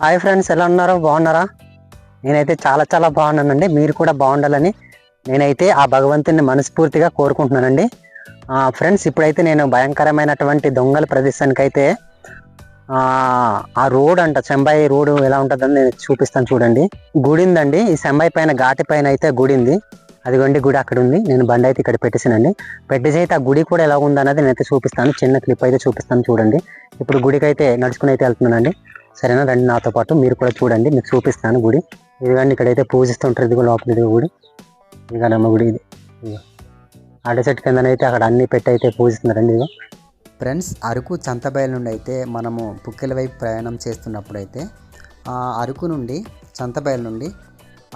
Hi friends ఎలా ఉన్నారో? బాగున్నారా? నేనైతే చాలా చాలా బాగున్నానండి. మీరు కూడా బాగుండాలని నేనైతే ఆ భగవంతుని మనస్ఫూర్తిగా కోరుకుంటున్నానండి. ఫ్రెండ్స్ ఇప్పుడైతే నేను భయంకరమైనటువంటి దొంగల ప్రదేశానికి అయితే ఆ, రోడ్ అంట చెంబాయి రోడ్ ఎలా ఉంటుందని నేను చూపిస్తాను చూడండి. గుడిందండి. ఈ చెంబాయి పైన ఘాటి పైన అయితే గుడింది. అదిగోండి గుడి అక్కడ ఉంది. నేను బండి అయితే ఇక్కడ పెట్టేసానండి పెట్టేసి అయితే ఆ గుడి కూడా ఎలా ఉందన్నది నేనైతే చూపిస్తాను. చిన్న క్లిప్ అయితే చూపిస్తాను చూడండి. ఇప్పుడు గుడికి అయితే నడుచుకుని అయితే వెళ్తున్నానండి. సరేనా? రండి నాతో పాటు. మీరు కూడా చూడండి. మీకు చూపిస్తాను గుడి. ఇదిగోండి ఇక్కడైతే పూజిస్తుంటారు. ఇదిగో లోపల ఇదిగో గుడి. ఇదిగోనమ్మ గుడి ఇది. ఇదిగో. అడ్డ చెట్టు కిందనైతే అక్కడ అన్ని పెట్టి అయితే పూజిస్తున్నారండి ఇదిగో. ఫ్రెండ్స్ అరకు చంతబయలు నుండి అయితే మనము పుక్కెల వైపు ప్రయాణం చేస్తున్నప్పుడు అయితే అరకు నుండి చంతబయలు నుండి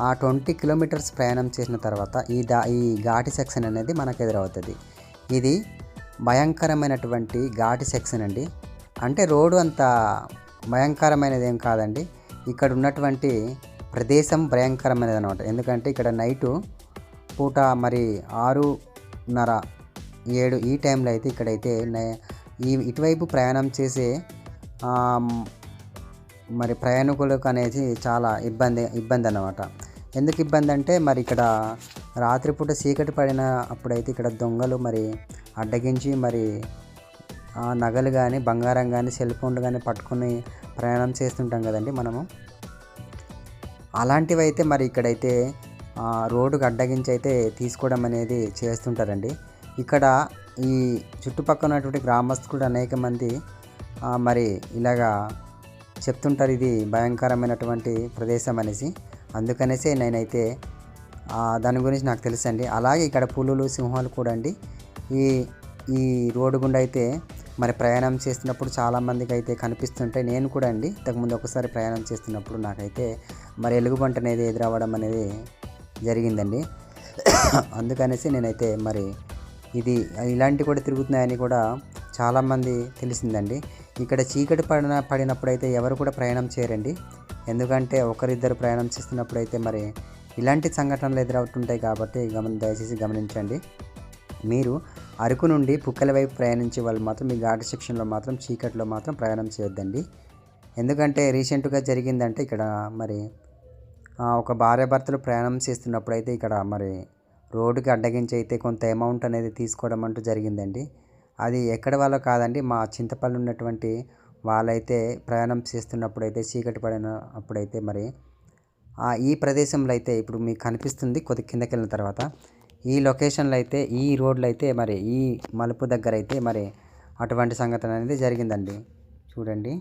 ఆ ట్వంటీ కిలోమీటర్స్ ప్రయాణం చేసిన తర్వాత ఈ దా ఈ ఘాటి సెక్షన్ అనేది మనకు ఎదురవుతుంది. ఇది భయంకరమైనటువంటి ఘాటి సెక్షన్ అండి. అంటే రోడ్డు అంత భయంకరమైనది ఏం కాదండి. ఇక్కడ ఉన్నటువంటి ప్రదేశం భయంకరమైనది అనమాట ఎందుకంటే ఇక్కడ నైటు పూట మరి ఆరున్నర ఏడు ఈ టైంలో అయితే ఇక్కడైతే ఈ ఇటువైపు ప్రయాణం చేసే మరి ప్రయాణికులకు అనేది చాలా ఇబ్బంది ఇబ్బంది అన్నమాట ఎందుకు ఇబ్బంది అంటే మరి ఇక్కడ రాత్రిపూట చీకటి పడిన అప్పుడైతే ఇక్కడ దొంగలు మరి అడ్డగించి మరి ఆ నగలు కానీ బంగారం కానీ సెల్ ఫోన్లు కానీ పట్టుకొని ప్రయాణం చేస్తుంటాం కదండి మనము. అలాంటివి అయితే మరి ఇక్కడైతే రోడ్డుకు అడ్డగించి అయితే తీసుకోవడం అనేది చేస్తుంటారండి. ఇక్కడ ఈ చుట్టుపక్కల ఉన్నటువంటి గ్రామస్తులు అనేక మంది మరి ఇలాగా చెప్తుంటారు ఇది భయంకరమైనటువంటి ప్రదేశం అనేసి. అందుకనేసి నేనైతే దాని గురించి నాకు తెలుసండి. అలాగే ఇక్కడ పులులు సింహాలు కూడా అండి ఈ ఈ రోడ్డు గుండా అయితే మరి ప్రయాణం చేస్తున్నప్పుడు చాలామందికి అయితే కనిపిస్తుంటాయి. నేను కూడా అండి ఇంతకుముందు ఒకసారి ప్రయాణం చేస్తున్నప్పుడు నాకైతే మరి ఎలుగుబంట అనేది ఎదురవ్వడం అనేది జరిగిందండి. అందుకనేసి నేనైతే మరి ఇది ఇలాంటివి కూడా తిరుగుతున్నాయని కూడా చాలామంది తెలిసిందండి. ఇక్కడ చీకటి పడిన పడినప్పుడు అయితే ఎవరు కూడా ప్రయాణం చేయరండి. ఎందుకంటే ఒకరిద్దరు ప్రయాణం చేస్తున్నప్పుడు అయితే మరి ఇలాంటి సంఘటనలు ఎదురవుతుంటాయి కాబట్టి గమని దయచేసి గమనించండి. మీరు అరకు నుండి పుక్కల వైపు ప్రయాణించే వాళ్ళు మాత్రం మీ ఘాటు సెక్షన్లో మాత్రం చీకట్లో మాత్రం ప్రయాణం చేయొద్దండి. ఎందుకంటే రీసెంట్గా జరిగిందంటే ఇక్కడ మరి ఒక భార్యాభర్తలు ప్రయాణం చేస్తున్నప్పుడు అయితే ఇక్కడ మరి రోడ్డుకి అడ్డగించి అయితే కొంత అమౌంట్ అనేది తీసుకోవడం అంటూ జరిగిందండి. అది ఎక్కడ వాళ్ళో కాదండి మా చింతపల్లి ఉన్నటువంటి వాళ్ళైతే ప్రయాణం చేస్తున్నప్పుడు అయితే చీకటి పడిన అప్పుడైతే మరి ఆ, ఈ ప్రదేశంలో అయితే ఇప్పుడు మీకు కనిపిస్తుంది కొద్ది కిందకి వెళ్ళిన తర్వాత. ఈ లొకేషన్లో అయితే ఈ రోడ్లో అయితే మరి ఈ మలుపు దగ్గర అయితే మరి అటువంటి సంఘటన అనేది జరిగిందండి. చూడండి.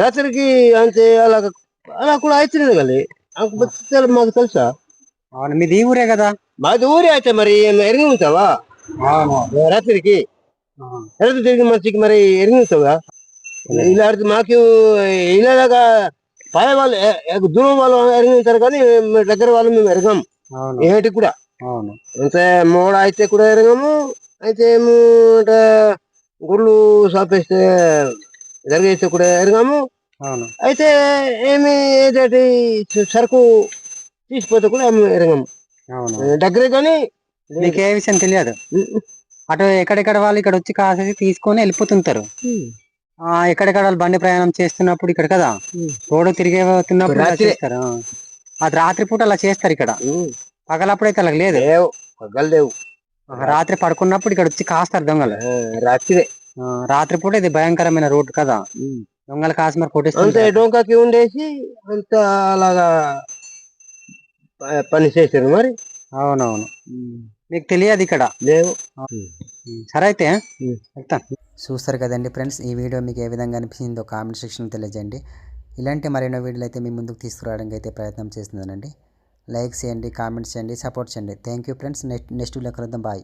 రాత్రికి అంతే అలా అలా కూడా కలి మాకు తెలుసా? అవును మీది ఊరే కదా? మాది ఊరే అయితే మరి ఎరిగి ఉంటావా రాత్రికి. రాత్రి తిరిగి మనిషికి మరి ఎరిగి ఉంటావా ఇలా ఆడితే మాకు ఇలాగా పై వాళ్ళు దూరం వాళ్ళు ఎరిగి ఉంటారు కానీ దగ్గర వాళ్ళు మేము ఎరగం. అవును. ఏటి కూడా. అవును. అంతే మూడ అయితే కూడా ఎరగము అయితే ఏమో అంటే గుళ్ళు సాపేస్తే జరిగేస్తే కూడా ఎరగము. అవును. అయితే ఏమి ఏదైతే సరుకు తీసిపోతే కూడా ఎరగము. అవును. దగ్గరే కానీ ఏ విషయం తెలియదు? అటు ఎక్కడెక్కడ వాళ్ళు ఇక్కడ వచ్చి కాసేసి తీసుకొని వెళ్ళిపోతుంటారు. ఆ ఎక్కడెక్కడ వాళ్ళు బండి ప్రయాణం చేస్తున్నప్పుడు ఇక్కడ కదా. రోడ్డు తిరిగే రాత్రి. చేస్తారు. ఆ. అది రాత్రి పూట అలా చేస్తారు ఇక్కడ. పగలప్పుడు అయితే అలా లేదు. లేవు. పగలు లేవు. ఆ, రాత్రి పడుకున్నప్పుడు ఇక్కడ వచ్చి కాస్తారు దొంగలు. రాత్రి పూట ఇది భయంకరమైన రోడ్డు కదా? దొంగలు కాసి మరి అంతే కొట్టిస్తారు డొంకకి ఉండేసి అంత అలాగా పని చేశారు మరి? అవునవును. మీకు తెలియదు ఇక్కడ. లేవు. సరే అయితే చూస్తారు కదండి ఫ్రెండ్స్ ఈ వీడియో మీకు ఏ విధంగా అనిపించిందో కామెంట్ సెక్షన్లో తెలియజేయండి. ఇలాంటి మరెన్నో వీడియోలు అయితే మీ ముందుకు తీసుకురావడానికి అయితే ప్రయత్నం చేస్తున్నానండి. లైక్ చేయండి కామెంట్స్ చేయండి సపోర్ట్ చేయండి. Thank you friends. Next next video కలుద్దాం. బాయ్.